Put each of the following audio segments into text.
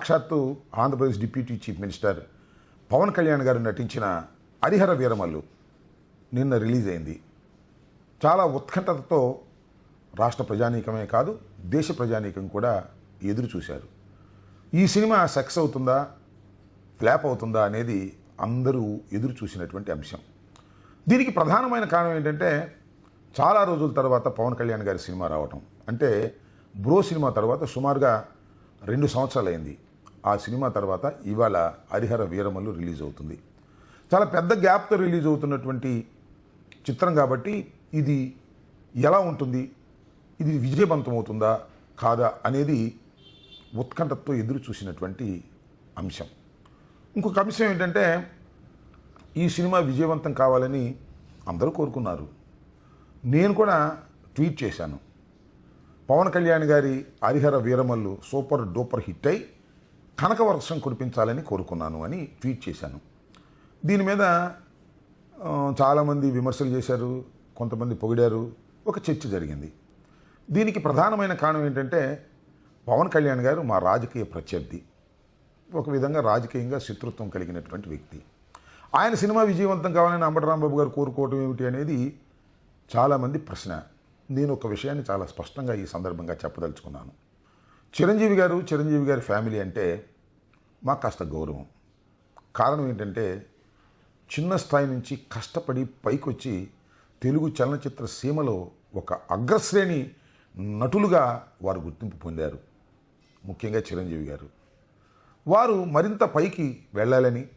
సాక్షాత్తు Andhra Pradesh deputy chief minister Pawan Kalyan garu నటించిన హరిహర వీరమల్లు నిన్న రిలీజ్ అయింది. చాలా ఉత్కంఠతతో రాష్ట్ర ప్రజానీకమే కాదు దేశ ప్రజానీకం కూడా ఎదురు చూశారు. ఈ సినిమా సక్సెస్ అవుతుందా ఫ్లాప్ అవుతుందా అనేది అందరూ ఎదురు చూసినటువంటి అంశం. దీనికి ప్రధానమైన కారణం ఏంటంటే చాలా రోజుల తర్వాత పవన్ కళ్యాణ్ గారి సినిమా రావటం. అంటే బ్రో సినిమా తర్వాత సుమారుగా రెండు సంవత్సరాలు అయింది ఆ సినిమా తర్వాత ఇవాళ హరిహర వీరమల్లు రిలీజ్ అవుతుంది. చాలా పెద్ద గ్యాప్తో రిలీజ్ అవుతున్నటువంటి చిత్రం కాబట్టి ఇది ఎలా ఉంటుంది? ఇది విజయవంతం అవుతుందా? కాదా? అనేది ఉత్కంఠతో ఎదురు చూసినటువంటి అంశం. ఇంకొక అంశం ఏంటంటే ఈ సినిమా విజయవంతం కావాలని అందరూ కోరుకున్నారు. నేను కూడా ట్వీట్ చేశాను. పవన్ కళ్యాణ్ గారి Harihara Veeramallu super duper hit అయి కనకవర్షం కురిపించాలని కోరుకున్నాను అని ట్వీట్ చేశాను. దీని మీద చాలామంది విమర్శలు చేశారు కొంతమంది పొగిడారు ఒక చర్చ జరిగింది. దీనికి ప్రధానమైన కారణం ఏంటంటే పవన్ కళ్యాణ్ గారు మా రాజకీయ ప్రత్యర్థి. ఒక విధంగా రాజకీయంగా శత్రుత్వం కలిగినటువంటి వ్యక్తి. ఆయన సినిమా విజయవంతం కావాలని అంబటరాంబాబు గారు కోరుకోవటం ఏమిటి అనేది చాలామంది ప్రశ్న. నేను ఒక విషయాన్ని చాలా స్పష్టంగా ఈ సందర్భంగా చెప్పదలుచుకున్నాను. చిరంజీవి గారు చిరంజీవి గారి ఫ్యామిలీ అంటే మాకు కాస్త గౌరవం. కారణం ఏంటంటే చిన్న స్థాయి నుంచి కష్టపడి పైకొచ్చి తెలుగు చలనచిత్ర సీమలో ఒక అగ్రశ్రేణి నటులుగా వారు గుర్తింపు పొందారు. ముఖ్యంగా చిరంజీవి గారు. వారు మరింత పైకి వెళ్ళాలని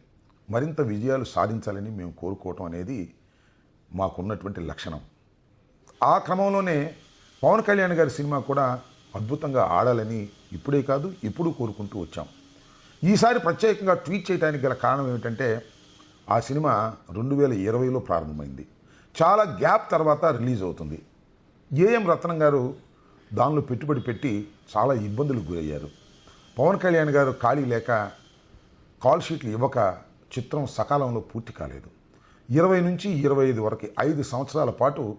మరింత విజయాలు సాధించాలని మేము కోరుకోవటం అనేది మాకున్నటువంటి లక్షణం. ఆ క్రమంలోనే పవన్ కళ్యాణ్ గారి సినిమా కూడా అద్భుతంగా ఆడాలని ఇప్పుడే కాదు ఇప్పుడు కోరుకుంటూ వచ్చాం. ఈసారి ప్రత్యేకంగా ట్వీట్ చేయడానికి గల కారణం ఏమిటంటే ఆ సినిమా రెండు వేల ఇరవైలో ప్రారంభమైంది. చాలా గ్యాప్ తర్వాత రిలీజ్ అవుతుంది. ఏఎం రత్నం గారు దానిలో పెట్టుబడి పెట్టి చాలా ఇబ్బందులకు గురయ్యారు. పవన్ కళ్యాణ్ గారు ఖాళీ లేక కాల్ షీట్లు ఇవ్వక చిత్రం సకాలంలో పూర్తి కాలేదు. ఇరవై నుంచి ఇరవై ఐదు వరకు ఐదు సంవత్సరాల పాటు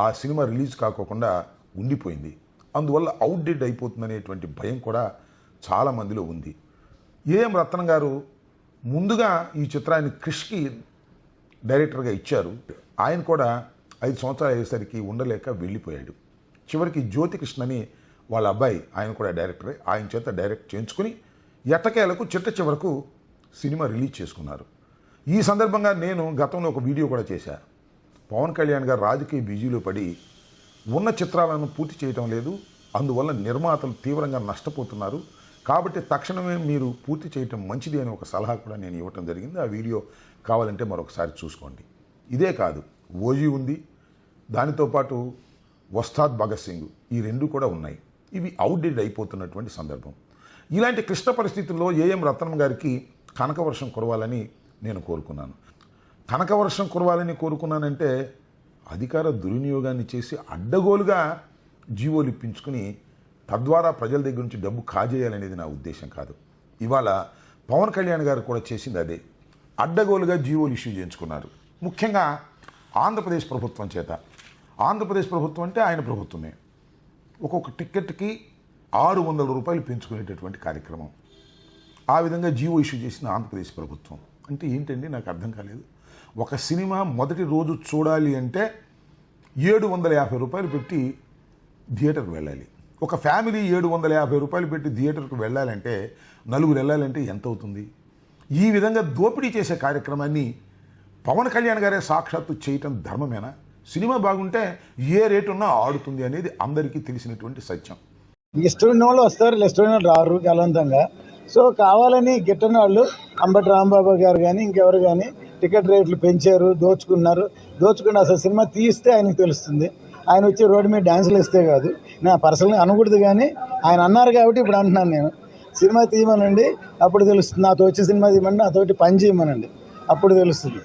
ఆ సినిమా రిలీజ్ కాకోకుండా ఉండిపోయింది. అందువల్ల అవుట్డేట్ అయిపోతుందనేటువంటి భయం కూడా చాలామందిలో ఉంది. ఏఎం రత్నం గారు ముందుగా ఈ చిత్రాన్ని క్రిష్కి డైరెక్టర్గా ఇచ్చారు ఆయన కూడా ఐదు సంవత్సరాలు అయ్యేసరికి ఉండలేక వెళ్ళిపోయాడు. చివరికి జ్యోతికృష్ణని వాళ్ళ అబ్బాయి ఆయన కూడా డైరెక్టరే ఆయన చేత డైరెక్ట్ చేయించుకుని ఎట్టకేలకు చిట్ట చివరకు సినిమా రిలీజ్ చేసుకున్నారు. ఈ సందర్భంగా నేను గతంలో ఒక వీడియో కూడా చేశాను పవన్ కళ్యాణ్ గారు రాజకీయ బిజీలో పడి ఉన్న చిత్రాలను పూర్తి చేయటం లేదు అందువల్ల నిర్మాతలు తీవ్రంగా నష్టపోతున్నారు. కాబట్టి తక్షణమే మీరు పూర్తి చేయటం మంచిది అని ఒక సలహా కూడా నేను ఇవ్వటం జరిగింది. ఆ వీడియో కావాలంటే మరొకసారి చూసుకోండి. ఇదే కాదు ఓజీ ఉంది. దానితో పాటు వస్తాద్ భగత్ సింగ్ ఈ రెండు కూడా ఉన్నాయి. ఇవి అవుట్డేట్ అయిపోతున్నటువంటి సందర్భం. ఇలాంటి క్లిష్ట పరిస్థితుల్లో ఏఎం రత్నం గారికి కనకవర్షం కురవాలని నేను కోరుకున్నాను. కనకవర్షం కురవాలని కోరుకున్నానంటే అధికార దుర్వినియోగాన్ని చేసి అడ్డగోలుగా జీవోలు ఇప్పించుకుని తద్వారా ప్రజల దగ్గర నుంచి డబ్బు కాజేయాలనేది నా ఉద్దేశం కాదు. ఇవాళ పవన్ కళ్యాణ్ గారు కూడా చేసింది అదే. అడ్డగోలుగా జీవోలు ఇష్యూ చేయించుకున్నారు. ముఖ్యంగా ఆంధ్రప్రదేశ్ ప్రభుత్వం చేత. ఆంధ్రప్రదేశ్ ప్రభుత్వం అంటే ఆయన ప్రభుత్వమే. ఒక్కొక్క టిక్కెట్కి ఆరు వందల రూపాయలు పెంచుకునేటటువంటి కార్యక్రమం. ఆ విధంగా జీవో ఇష్యూ చేసిన ఆంధ్రప్రదేశ్ ప్రభుత్వం. అంటే ఏంటండి? నాకు అర్థం కాలేదు. ఒక సినిమా మొదటి రోజు చూడాలి అంటే ఏడు వందల యాభై రూపాయలు పెట్టి థియేటర్ వెళ్ళాలి. ఒక ఫ్యామిలీ ఏడు వందల యాభై రూపాయలు పెట్టి థియేటర్కి వెళ్ళాలంటే నలుగురు వెళ్ళాలంటే ఎంత అవుతుంది ఈ విధంగా దోపిడీ చేసే కార్యక్రమాన్ని పవన్ కళ్యాణ్ గారే సాక్షాత్తు చేయటం ధర్మమేనా? సినిమా బాగుంటే ఏ రేటు ఉన్నా ఆడుతుంది అనేది అందరికీ తెలిసినటువంటి సత్యం. ఇష్టం ఉన్న వాళ్ళు వస్తారు ఇష్టమైన వాళ్ళు రారు బలవంతంగా. సో కావాలని గిట్టని వాళ్ళు అంబటి రాంబాబు గారు కానీ ఇంకెవరు కానీ టికెట్ రేట్లు పెంచారు దోచుకున్నారు. దోచుకుని అసలు సినిమా తీస్తే ఆయనకు తెలుస్తుంది. ఆయన వచ్చి రోడ్డు మీద డ్యాన్సులు ఇస్తే కాదు. నా పర్సనల్గా అనకూడదు కానీ ఆయన అన్నారు కాబట్టి ఇప్పుడు అంటున్నాను నేను. సినిమా తీయమనండి అప్పుడు తెలుస్తుంది. నాతో వచ్చి సినిమా తీయమని నాతోటి పని చేయమనండి. అప్పుడు తెలుస్తుంది.